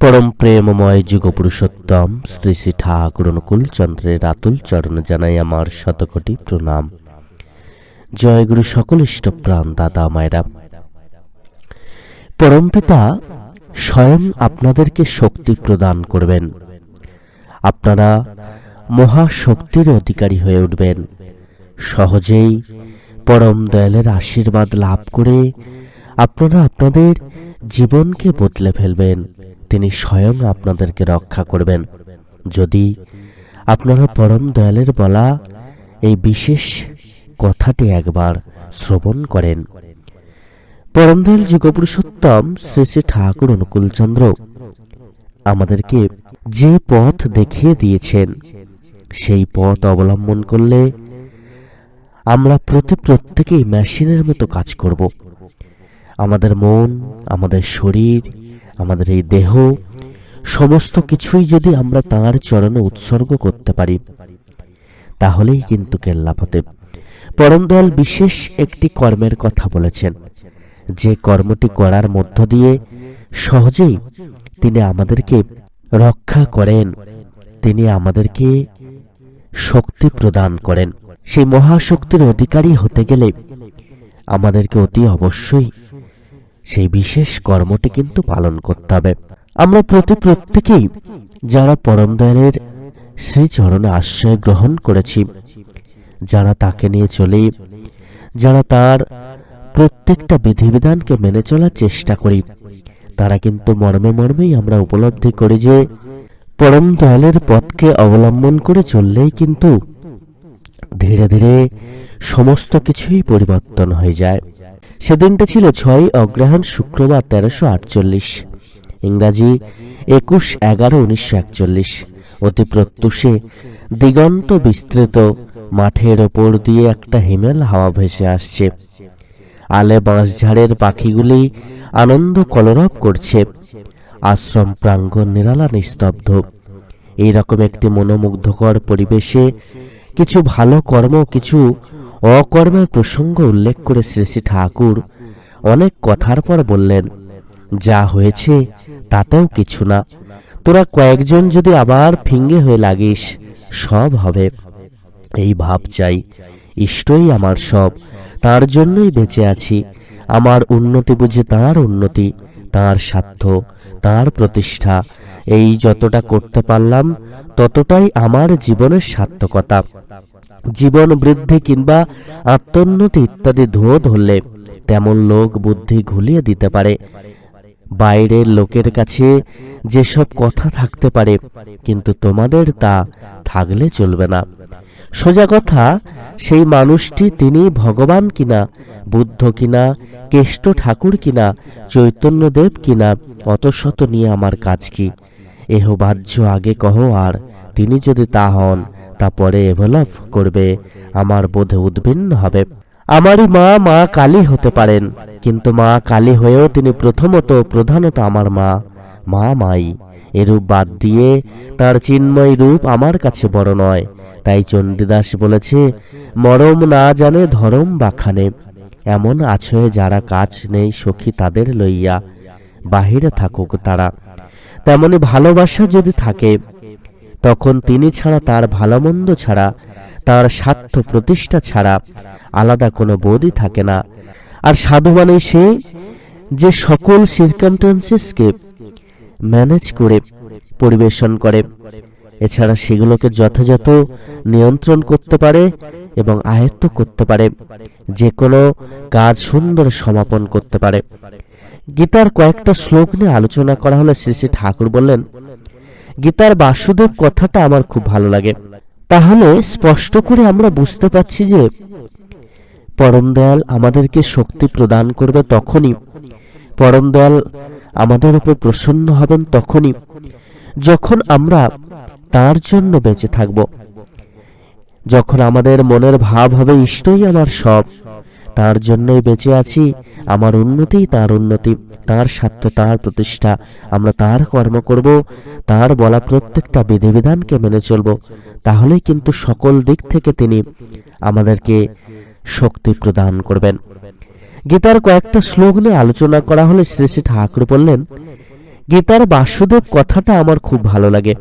পরম প্রেমময় যুগ পুরুষোত্তম শ্রী শ্রী ঠাকুর অনুকূল চন্দ্রের আতুল চরণ জানাই আমার শতকোটি প্রণাম। জয়গুরু সকল ইষ্টপ্রাণ দাদা মায়েরা। পরমপিতা স্বয়ং আপনাদেরকে শক্তি প্রদান করবেন। আপনারা মহাশক্তির অধিকারী হয়ে উঠবেন। সহজেই পরম দয়ালের আশীর্বাদ লাভ করে আপনারা আপনাদের জীবনকে বদলে ফেলবেন। তিনি স্বয়ং আপনাদেরকে রক্ষা করবেন। যদি আপনারা পরম দয়ালের বলা এই বিশেষ কথাটি একবার শ্রবণ করেন। পরম দয়াল যুগপুরুষোত্তম শ্রী শ্রী ঠাকুর অনুকূলচন্দ্র আমাদেরকে যে পথ দেখিয়ে দিয়েছেন, সেই পথ অবলম্বন করলে আমরা প্রতি প্রত্যেকেই মেশিনের মতো কাজ করব। আমাদের মন, আমাদের শরীর আমাদের এই দেহ, সমস্ত কিছুই যদি আমরা তাঁর চরণে উৎসর্গ করতে পারি, তাহলেই কিন্তু কেল্লাফতে পরম দয়াল বিশেষ একটি কর্মের কথা বলেছেন। যে কর্মটি করার মধ্য দিয়ে সহজেই তিনি আমাদেরকে রক্ষা করেন, তিনি আমাদেরকে শক্তি প্রদান করেন। সেই মহাশক্তির অধিকারী হতে গেলে আমাদেরকে অতি অবশ্যই সেই বিশেষ কর্মটি কিন্তু পালন করতে হবে। আমরা প্রতি প্রত্যেকেই যারা পরম দয়ালের শ্রীচরণে আশ্রয় গ্রহণ করেছি, যারা তাকে নিয়ে চলি, যারা তার প্রত্যেকটা বিধিবিধানকে মেনে চলার চেষ্টা করি, তারা কিন্তু মর্মে মর্মেই আমরা উপলব্ধি করি যে পরম দয়ালের পথকে অবলম্বন করে চললেই কিন্তু ধীরে ধীরে সমস্ত কিছুই পরিবর্তন হয়ে যায়। সেদিনটা ছিল ছয় অগ্রহায়ণ শুক্রবার তেরোশো আটচল্লিশ। ইংরাজি একুশ এগারো উনিশশো একচল্লিশ। অতি প্রত্যুষে, দিগন্ত বিস্তৃত, মাঠের ওপর দিয়ে একটা হিমেল হাওয়া ভেসে আসছে। আলে বাঁশঝাড়ের পাখিগুলি আনন্দ কলরব করছে। আশ্রম প্রাঙ্গণ নিরালা নিস্তব্ধ। এইরকম একটি মনোমুগ্ধকর পরিবেশে কিছু ভালো কর্ম, কিছু অকর্মের প্রসঙ্গ উল্লেখ করে শ্রী শ্রী ঠাকুর অনেক কথার পর বললেন, যা হয়েছে তাতেও কিছু না। তোরা কয়েকজন যদি আবার ফিঙ্গে হয়ে লাগিস, সব হবে। এই ভাব চাই। ইষ্টই আমার সব। তার জন্যই বেঁচে আছি। আমার উন্নতি বুঝে তার উন্নতি, তার স্বার্থ তার প্রতিষ্ঠা। এই যতটা করতে পারলাম, ততটাই আমার জীবনের সার্থকতা। জীবন বৃদ্ধি কিংবা আত্মোন্নতি ইত্যাদি ধুয়ো ধরলে তেমন লোক বুদ্ধি ঘুলিয়ে দিতে পারে। বাইরের লোকের কাছে যেসব কথা থাকতে পারে, কিন্তু তোমাদের তা থাকলে চলবে না। সোজা কথা, সেই মানুষটি তিনি ভগবান কিনা, বুদ্ধ কিনা, কেষ্ট ঠাকুর কিনা, চৈতন্যদেব কিনা অত শত নিয়ে আমার কাজ কি? এহ বাহ্য আগে কহ আর তিনি যদি তা হন, তা পরে এভেলপ করবে, আমার বোধে উদ্ভিন্ন হবে। আমারই মা মা কালী হতে পারেন, কিন্তু মা কালী হয়েও তিনি প্রথমত প্রধানত আমার মা মা মাই। এরূপ বাদ দিয়ে তার চিন্ময় রূপ আমার কাছে বড় নয়। তাই চণ্ডীদাস বলেছে, মরম না জানে ধরম বাখানে। এমন আছয়ে যারা কাজ নেই, সখী তাদের লইয়া বাহিরে থাকুক তারা। তেমনি ভালোবাসা যদি থাকে তখন তিনি ছাড়া তার ভালোমন্দ ছাড়া, তার স্বার্থ প্রতিষ্ঠা ছাড়া আলাদা কোনো বোধই থাকে না। আর সাধু মানে সে যে সকল সিরকামটেন্সেসকে ম্যানেজ করে, পরিবেশন করে। এছাড়া সেগুলোকে যথাযথ নিয়ন্ত্রণ করতে পারে এবং আয়ত্ত করতে পারে যে কোনো কাজ সুন্দর সমাপন করতে পারে। গীতার কয়েকটা শ্লোক নিয়ে আলোচনা করা হলে শ্রী শ্রী ঠাকুর বললেন গীতার বাসুদেব কথাটা আমার খুব ভালো লাগে। তাহলে স্পষ্ট করে আমরা বুঝতে পারছি যে, পরম দয়াল আমাদেরকে শক্তি প্রদান করবে তখনই, পরম দয়াল আমাদের উপর প্রসন্ন হবেন তখনই, যখন আমরা তার জন্য বেঁচে থাকব। যখন আমাদের মনের ভাব হবে ইষ্টই আমার সব তার জন্যই বেঁচে আছি। আমার উন্নতিই তার উন্নতি। তার স্বার্থ তার প্রতিষ্ঠা। আমরা তার কর্ম করব। তার বলা প্রত্যেকটা বিধিবিধানকে মেনে চলব। তাহলেই কিন্তু সকল দিক থেকে তিনি আমাদেরকে শক্তি প্রদান করবেন। গীতার কয়েকটা শ্লোক নিয়ে আলোচনা করা হলে শ্রী শ্রী ঠাকুর বললেন, গীতার বাসুদেব কথাটা আমার খুব ভালো লাগে।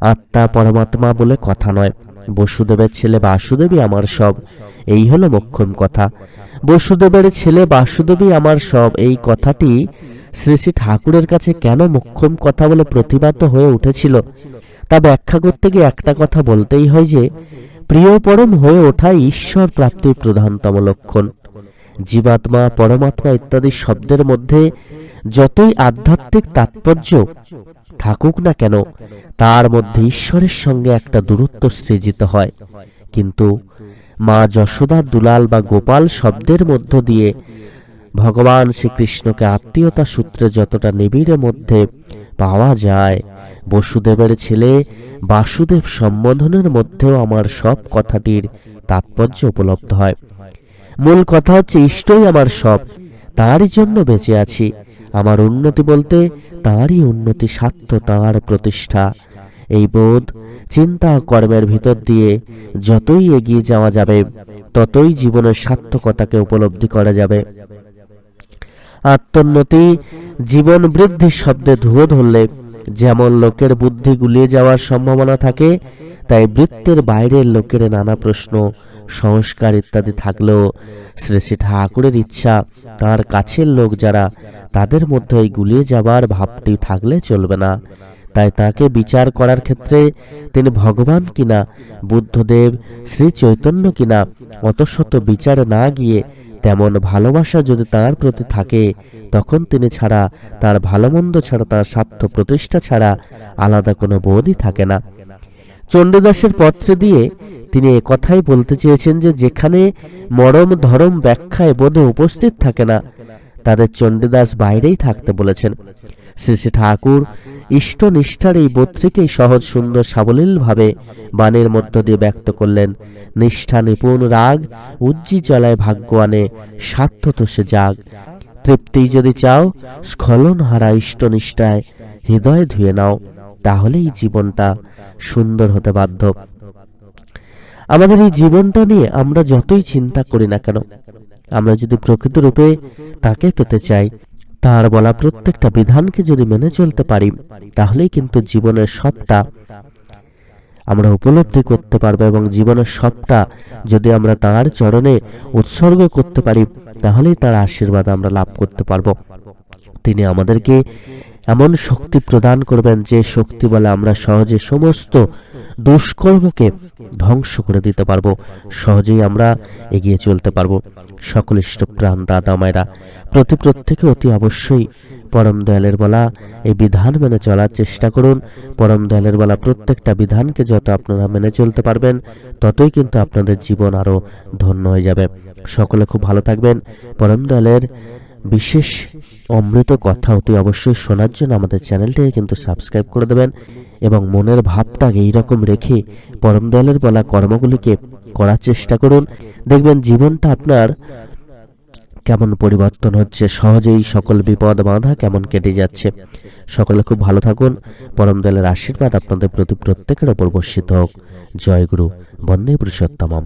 আত্মা পরমাত্মা বলে কথা নয়। বসুদেবের ছেলে বাসুদেবী আমার সব, এই হলো মোক্ষম কথা। বসুদেবের ছেলে বাসুদেবী আমার সব, এই কথাটি শ্রী শ্রী ঠাকুরের কাছে কেন মোক্ষম কথা বলে প্রতিবাদ হয়ে উঠেছিল? তা ব্যাখ্যা করতে গিয়ে একটা কথা বলতেই হয় যে, প্রিয় পরম হয়ে ওঠা ঈশ্বর প্রাপ্তির প্রধানতম লক্ষণ। জীবাত্মা, পরমাত্মা ইত্যাদি শব্দের মধ্যে যতই আধ্যাত্মিক তাৎপর্য থাকুক না কেন, তার মধ্যে ঈশ্বরের সঙ্গে একটা দূরত্ব সৃজিত হয়। কিন্তু মা যশোদা দুলাল বা গোপাল শব্দের মধ্য দিয়ে ভগবান শ্রীকৃষ্ণকে আত্মীয়তা সূত্রে যতটা নিবিড়ের মধ্যে পাওয়া যায়, বসুদেবের ছেলে বাসুদেব সম্বোধনের মধ্যেও আমার সব কথাটির তাৎপর্য উপলব্ধ হয়। মূল কথা হচ্ছে ইষ্টই আমার সব। তারই জন্য বেঁচে আছি। আমার উন্নতি বলতে তারই উন্নতি স্বার্থ তাঁর প্রতিষ্ঠা। এই বোধ চিন্তা কর্মের ভিতর দিয়ে যতই এগিয়ে যাওয়া যাবে, ততই জীবনের সার্থকতাকে উপলব্ধি করা যাবে। আত্মোন্নতি জীবন বৃদ্ধি শব্দে ধুয়ো ধরলে যেমন লোকের বুদ্ধি গুলিয়ে যাওয়ার সম্ভাবনা থাকে, তাই বৃত্তের বাইরের লোকের নানা প্রশ্ন, সংস্কার ইত্যাদি থাকলেও শ্রী শ্রী ঠাকুরের ইচ্ছা, তার কাছের লোক যারা, তাদের মধ্যে এই গুলিয়ে যাবার ভাবটি থাকলে চলবে না। তাই তাকে বিচার করার ক্ষেত্রে তিনি ভগবান কিনা, বুদ্ধদেব, শ্রী চৈতন্য কিনা অত শত বিচার না গিয়ে তেমন ভালোবাসা যদি তার প্রতি থাকে, তখন তিনি ছাড়া তার ভালোমন্দ ছাড়া, তার স্বার্থ প্রতিষ্ঠা ছাড়া আলাদা কোনো বোধই থাকে না। চণ্ডীদাসের পত্রে দিয়ে তিনি কথাই বলতে চেয়েছেন যে, যেখানে মরম ধরম ব্যাখ্যায় বোধে উপস্থিত থাকে না তাদের চণ্ডীদাস বাইরেই থাকতে বলেছেন। শ্রী শ্রী ঠাকুর ইষ্ট নিষ্ঠার এই বোধটিকেই সহজ সুন্দর সাবলীলভাবে বাণীর মধ্য দিয়ে ব্যক্ত করলেন। নিষ্ঠা, নিপুণ রাগ উজ্জি চলায় ভাগ্য আনে স্বার্থ তো সে জাগ তৃপ্তি যদি চাও স্খলন হারা ইষ্ট নিষ্ঠায় হৃদয় ধুয়ে নাও, তাহলেই জীবনটা সুন্দর হতে বাধ্য। আমাদের এই জীবনটা নিয়ে আমরা যতই চিন্তা করি না কেন আমরা যদি প্রকৃত রূপে তাকে পেতে চাই, তার বলা প্রত্যেকটা বিধানকে যদি মেনে চলতে পারি, তাহলেই কিন্তু জীবনের সবটা আমরা উপলব্ধি করতে পারব এবং জীবনের সবটা যদি আমরা তার চরণে উৎসর্গ করতে পারি, তাহলেই তার আশীর্বাদ আমরা লাভ করতে পারব। তিনি আমাদেরকে এমন শক্তি প্রদান করবেন যে শক্তি বলে আমরা সহজে সমস্ত দুষ্কর্মকে ধ্বংস করে দিতে পারব। সহজেই আমরা এগিয়ে চলতে পারব। সকল ইষ্টপ্রাণ দাদা মায়েরা, প্রতি প্রত্যেকে অতি অবশ্যই পরম দয়ালের বলা এই বিধান মেনে চলার চেষ্টা করুন। পরম দয়ালের বলা প্রত্যেকটা বিধানকে যত আপনারা মেনে চলতে পারবেন, ততই কিন্তু আপনাদের জীবন আরও ধন্য হয়ে যাবে। সকলে খুব ভালো থাকবেন। পরম দয়ালের বিশেষ অমৃত কথা অতি অবশ্যই শোনার জন্য আমাদের চ্যানেলটিকে কিন্তু সাবস্ক্রাইব করে দেবেন এবং মনের ভাবটা এই রকম রেখে পরম দয়ালের বলা কর্মগুলিকে করার চেষ্টা করুন। দেখবেন জীবনটা আপনার কেমন পরিবর্তন হচ্ছে, সহজেই সকল বিপদ বাধা কেমন কেটে যাচ্ছে। সকলে খুব ভালো থাকুন, পরম দয়ালের আশীর্বাদ আপনাদের প্রতি প্রত্যেকের ওপর বর্ষিত হোক। জয় গুরু, বন্দে পুরুষোত্তমম।